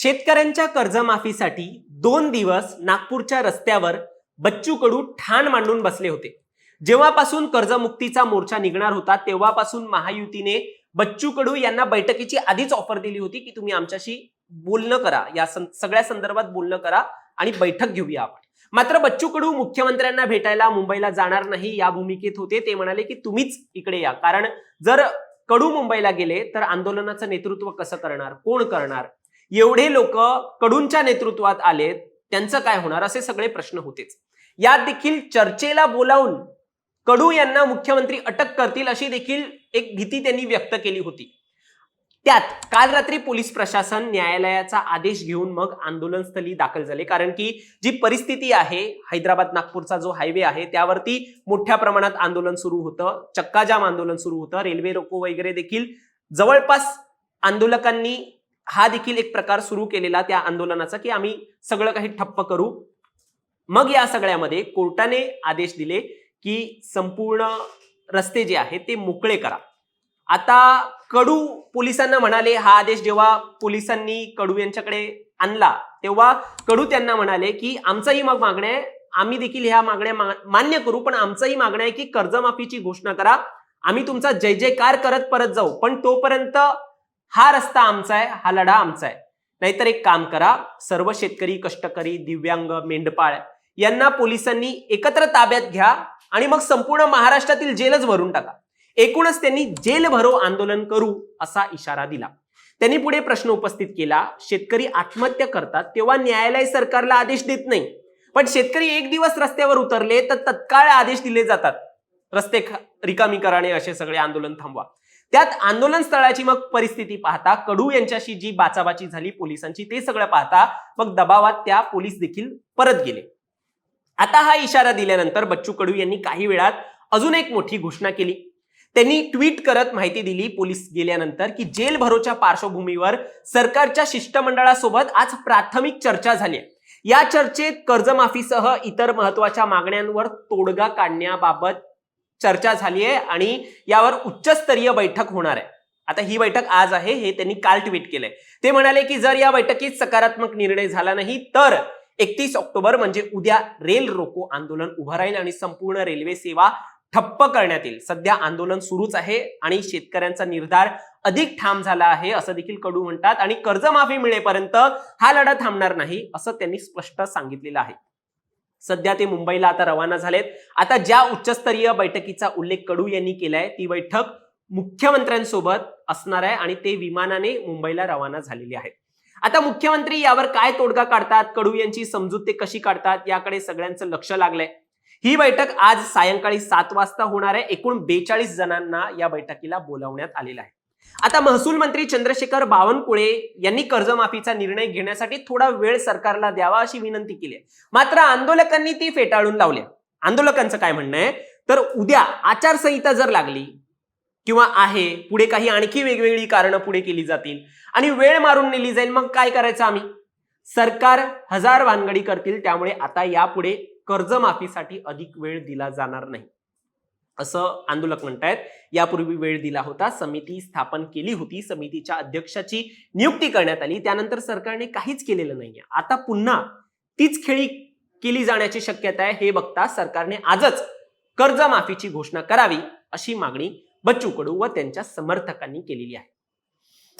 शेतकऱ्यांच्या कर्जमाफीसाठी दोन दिवस नागपूरच्या रस्त्यावर बच्चू कडू ठाण मांडून बसले होते. जेव्हापासून कर्जमुक्तीचा मोर्चा निघणार होता तेव्हापासून महायुतीने बच्चू कडू यांना बैठकीची आधीच ऑफर दिली होती की तुम्ही आमच्याशी बोलणं करा. या सगळ्या संदर्भात बोलणं करा आणि बैठक घेऊया आपण. मात्र बच्चू कडू मुख्यमंत्र्यांना भेटायला मुंबईला जाणार नाही या भूमिकेत होते. ते म्हणाले की तुम्हीच इकडे या. कारण जर कडू मुंबईला गेले तर आंदोलनाचं नेतृत्व कसं करणार? कोण करणार? एवढे लोक कडूंच्या नेतृत्वात आलेत त्यांचं काय होणार? असे सगळे प्रश्न होतेच. यात देखील चर्चेला बोलावून कडू यांना मुख्यमंत्री अटक करतील अशी देखील एक भीती त्यांनी व्यक्त केली होती. त्यात काल रात्री पोलीस प्रशासन न्यायालयाचा आदेश घेऊन मग आंदोलनस्थळी दाखल झाले. कारण की जी परिस्थिती आहे हैदराबाद नागपूरचा जो हायवे आहे त्यावरती मोठ्या प्रमाणात आंदोलन सुरू होतं. चक्काजाम आंदोलन सुरू होतं. रेल्वे रोको वगैरे देखील जवळपास आंदोलकांनी हा देखील एक प्रकार सुरू केलेला त्या आंदोलनाचा की आम्ही सगळं काही ठप्प करू. मग या सगळ्यामध्ये कोर्टाने आदेश दिले की संपूर्ण रस्ते जे आहेत ते मोकळे करा. आता कडू पोलिसांना म्हणाले हा आदेश जेव्हा पोलिसांनी कडू यांच्याकडे आणला तेव्हा कडू त्यांना म्हणाले की आमचाही मग मागण्या आहे आम्ही देखील ह्या मागण्या मा- मान्य करू पण आमचाही मागणं आहे की कर्जमाफीची घोषणा करा. आम्ही तुमचा जय जयकार करत परत जाऊ पण तोपर्यंत हा रस्ता आमचा आहे हा लढा आमचा आहे. नाहीतर एक काम करा सर्व शेतकरी कष्टकरी दिव्यांग मेंढपाळ यांना पोलिसांनी एकत्र ताब्यात घ्या आणि मग संपूर्ण महाराष्ट्रातील जेलच भरून टाका. एकूणच त्यांनी जेल भरो आंदोलन करू असा इशारा दिला. त्यांनी पुढे प्रश्न उपस्थित केला शेतकरी आत्महत्या करतात तेव्हा न्यायालय सरकारला आदेश देत नाही. पण शेतकरी एक दिवस रस्त्यावर उतरले तर तत्काळ आदेश दिले जातात. रस्ते रिकामी कराने असे सगळे आंदोलन थांबवा. त्यात आंदोलन स्थळाची मग परिस्थिती पाहता कडू यांच्याशी जी बाचाबाची झाली पोलिसांची ते सगळं पाहता मग दबावात त्या पोलीस देखील परत गेले आता हा इशारा दिल्यानंतर बच्चू कडू यांनी काही वेळात अजून एक मोठी घोषणा केली त्यांनी ट्विट करत माहिती दिली पोलीस गेल्यानंतर की जेल भरोच्या पार्श्वभूमीवर सरकारच्या शिष्टमंडळासोबत आज प्राथमिक चर्चा झाली आहे. या चर्चेत कर्जमाफीसह इतर महत्त्वाच्या मागण्यांवर तोडगा काढण्याबाबत चर्चा झाली आहे आणि यावर उच्चस्तरीय बैठक होणार आहे. आता ही बैठक आज आहे हे त्यांनी काल ट्विट केलंय. ते म्हणाले की जर या बैठकीत सकारात्मक निर्णय झाला नाही तर एकतीस ऑक्टोबर म्हणजे उद्या रेल रोको आंदोलन उभं राहील आणि संपूर्ण रेल्वे सेवा ठप्प करण्यात येईल. सध्या आंदोलन सुरूच आहे आणि शेतकऱ्यांचा निर्धार अधिक ठाम झाला आहे असं देखील कडू म्हणतात. आणि कर्जमाफी मिळेपर्यंत हा लढा थांबणार नाही असं त्यांनी स्पष्ट सांगितलेलं आहे. सध्या ते मुंबईला आता रवाना झालेत. आता ज्या उच्चस्तरीय बैठकीचा उल्लेख कडू यांनी केलाय ती बैठक मुख्यमंत्र्यांसोबत असणार आहे आणि ते विमानाने मुंबईला रवाना झालेले आहेत. आता मुख्यमंत्री यावर काय तोडगा काढतात कडू यांची समजूत ते कशी काढतात याकडे सगळ्यांचं लक्ष लागलंय. ही बैठक आज सायंकाळी सात वाजता होणार आहे. एकूण बेचाळीस जणांना या बैठकीला बोलावण्यात आलेलं आहे. आता महसूल मंत्री चंद्रशेखर बावनकुळे यांनी कर्जमाफीचा निर्णय घेण्यासाठी थोडा वेळ सरकारला द्यावा अशी विनंती केली आहे. मात्र आंदोलकांनी ती फेटाळून लावल्या आंदोलकांचं काय म्हणणं आहे? तर उद्या आचारसंहिता जर लागली किंवा आहे पुढे काही आणखी वेगवेगळी कारणं पुढे केली जातील आणि वेळ मारून नेली जाईल मग काय करायचं आम्ही? सरकार हजार भानगडी करतील त्यामुळे आता यापुढे कर्जमाफीसाठी अधिक वेळ दिला जाणार नाही. असं आंदोलक म्हणतायत. यापूर्वी वेळ दिला होता. समिती स्थापन केली होती. समितीच्या अध्यक्षाची नियुक्ती करण्यात आली. त्यानंतर सरकारने काहीच केलेलं नाहीये. आता पुन्हा तीच खेळी केली जाण्याची शक्यता आहे. हे बघता सरकारने आजच कर्जमाफीची घोषणा करावी अशी मागणी बच्चू कडू व त्यांच्या समर्थकांनी केलेली आहे.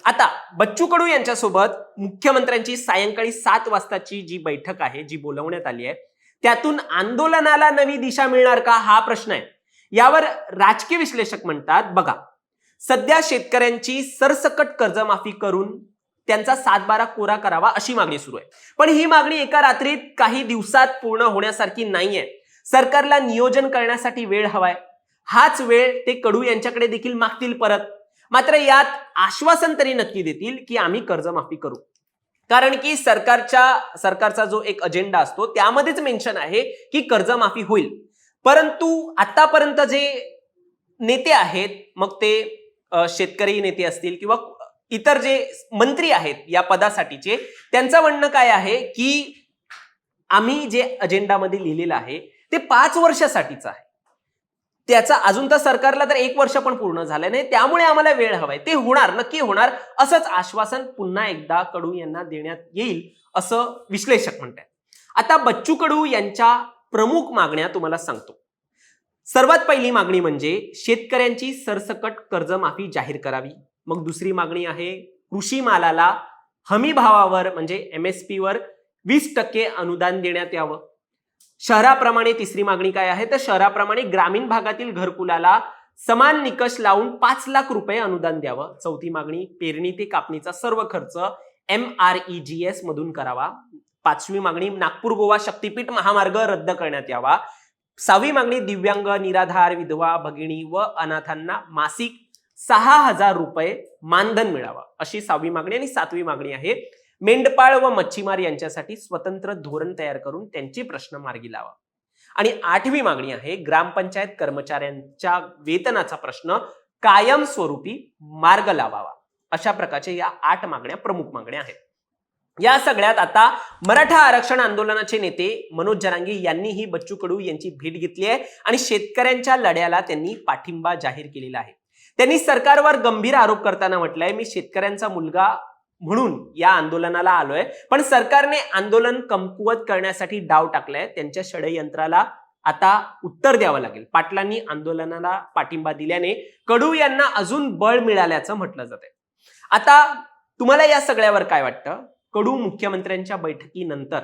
आता बच्चू कडू यांच्यासोबत मुख्यमंत्र्यांची सायंकाळी सात वाजताची जी बैठक आहे जी बोलवण्यात आली आहे त्यातून आंदोलनाला नवी दिशा मिळणार का? हा प्रश्न आहे. यावर राजकीय विश्लेषक म्हणतात बघा सध्या शेतकऱ्यांची सरसकट कर्जमाफी करून त्यांचा सातबारा कोरा करावा अशी मागणी सुरू आहे. पण ही मागणी एका रात्रीत काही दिवसात पूर्ण होण्यासारखी नाहीये. सरकारला नियोजन करण्यासाठी वेळ हवाय. हाच वेळ ते कडू यांच्याकडे देखील मागतील परत. मात्र यात आश्वासन तरी नक्की देतील की आम्ही कर्जमाफी करू. कारण की सरकारच्या सरकारचा जो एक अजेंडा असतो त्यामध्येच मेन्शन आहे की कर्जमाफी होईल. परंतु आतापर्यंत जे नेते आहेत मग ते शेतकरी नेते असतील किंवा इतर जे मंत्री आहेत या पदासाठीचे त्यांचं म्हणणं काय आहे की आम्ही जे अजेंडामध्ये लिहिलेलं आहे ते पाच वर्षासाठीचं आहे. त्याचा अजून तर सरकारला तर एक वर्ष पण पूर्ण झालं नाही त्यामुळे आम्हाला वेळ हवाय. ते होणार नक्की होणार असंच आश्वासन पुन्हा एकदा कडू यांना देण्यात येईल असं विश्लेषक म्हणतात आता बच्चू कडू यांच्या प्रमुख मागण्या तुम्हाला सांगतो. सर्वात पहिली मागणी म्हणजे शेतकऱ्यांची सरसकट कर्जमाफी जाहीर करावी. मग दुसरी मागणी आहे कृषी मालाला हमी भावावर म्हणजे एम एस वर वीस टक्के अनुदान देण्यात यावं. शहराप्रमाणे तिसरी मागणी काय आहे? तर शहराप्रमाणे ग्रामीण भागातील घरकुलाला समान निकष लावून पाच लाख रुपये अनुदान द्यावं. चौथी मागणी पेरणी ते कापणीचा सर्व खर्च M R E G S मधून करावा. पाचवी मागणी नागपूर गोवा शक्तीपीठ महामार्ग रद्द करण्यात यावा. सहावी मागणी दिव्यांग निराधार विधवा भगिनी व अनाथांना मासिक सहा हजार रुपये मानधन मिळावं. अशी सहावी मागणी आणि सातवी मागणी आहे. मेंढपाळ व मच्छीमार यांच्यासाठी स्वतंत्र धोरण तयार करून त्यांचे प्रश्न मार्गी लावा. आणि आठवी मागणी आहे ग्रामपंचायत कर्मचाऱ्यांच्या वेतनाचा प्रश्न कायमस्वरूपी मार्ग लावावा. अशा प्रकारचे या आठ मागण्या प्रमुख मागण्या आहेत. या सगळ्यात आता मराठा आरक्षण आंदोलनाचे नेते मनोज जरांगे यांनीही बच्चू कडू यांची भेट घेतली आहे आणि शेतकऱ्यांच्या लढ्याला त्यांनी पाठिंबा जाहीर केलेला आहे. त्यांनी सरकारवर गंभीर आरोप करताना म्हटलंय मी शेतकऱ्यांचा मुलगा म्हणून या आंदोलनाला आलोय पण सरकारने आंदोलन कमकुवत करण्यासाठी डाव टाकलाय. त्यांच्या षडयंत्राला आता उत्तर द्यावं लागेल. पाटलांनी आंदोलनाला पाठिंबा दिल्याने कडू यांना अजून बळ मिळाल्याचं म्हटलं जात आता तुम्हाला या सगळ्यावर काय वाटतं? कडू मुख्यमंत्र्यांच्या बैठकीनंतर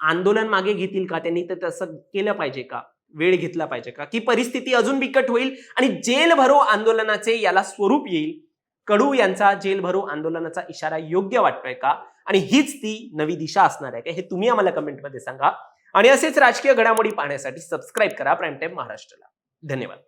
आंदोलन मागे घेतील का? त्यांनी तर तसं केलं पाहिजे का? वेळ घेतला पाहिजे का? की परिस्थिती अजून बिकट होईल आणि जेल भरो आंदोलनाचे याला स्वरूप येईल? कडू यांचा जेल भरो आंदोलनाचा इशारा योग्य वाटतोय का? आणि हीच ती नवी दिशा असणार आहे का? हे तुम्ही आम्हाला कमेंटमध्ये सांगा. आणि असेच राजकीय घडामोडी पाहण्यासाठी सबस्क्राईब करा. प्राईम टाईम महाराष्ट्राला. धन्यवाद.